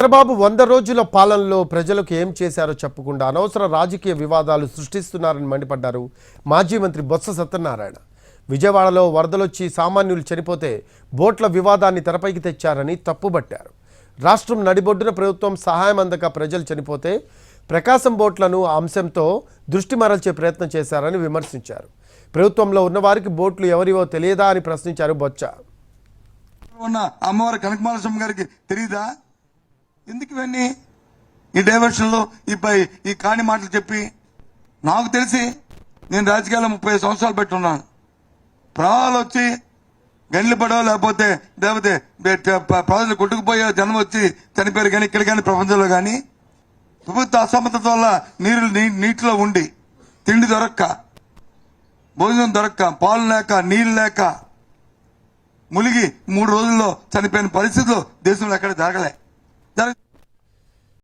చంద్రబాబు వంద రోజుల పాలనలో ప్రజలకు ఏం చేశారో చెప్పకుండా అనవసర రాజకీయ వివాదాలు సృష్టిస్తున్నారని మండిపడ్డారు మాజీ మంత్రి బొత్స సత్యనారాయణ. విజయవాడలో వరదలొచ్చి సామాన్యులు చనిపోతే బోట్ల వివాదాన్ని తెరపైకి తెచ్చారని తప్పుబట్టారు. రాష్ట్రం నడిబొడ్డున ప్రభుత్వం సహాయం అందక ప్రజలు చనిపోతే ప్రకాశం బోట్లను ఆ అంశంతో దృష్టి మరల్చే ప్రయత్నం చేశారని విమర్శించారు. ప్రభుత్వంలో ఉన్నవారికి బోట్లు ఎవరివో తెలియదా అని ప్రశ్నించారు బొచ్చ ఉన్న అమ్మవారి కనకమాలస్వామి గారికి తెలియదా ఎందుకు ఇవన్నీ? ఈ డైవర్షన్లో ఈ పై- ఈ కాని మాటలు చెప్పి నాకు తెలిసి నేను రాజకీయాల్లో ముప్పై సంవత్సరాలు పెట్టి ఉన్నాను వచ్చి గండ్లు పడవ లేకపోతే లేకపోతే ప్రజలు కొట్టుకుపోయే జనం వచ్చి చనిపోయారు కానీ ఇక్కడ కానీ ప్రపంచంలో కానీ ప్రభుత్వ అసమర్థత వల్ల నీరు నీ- నీటిలో ఉండి తిండి దొరక్క భోజనం దొరక్క పాలు లేక నీళ్ళు లేక ములిగి మూడు రోజుల్లో చనిపోయిన పరిస్థితులు దేశంలో ఎక్కడ జరగలే. 誰？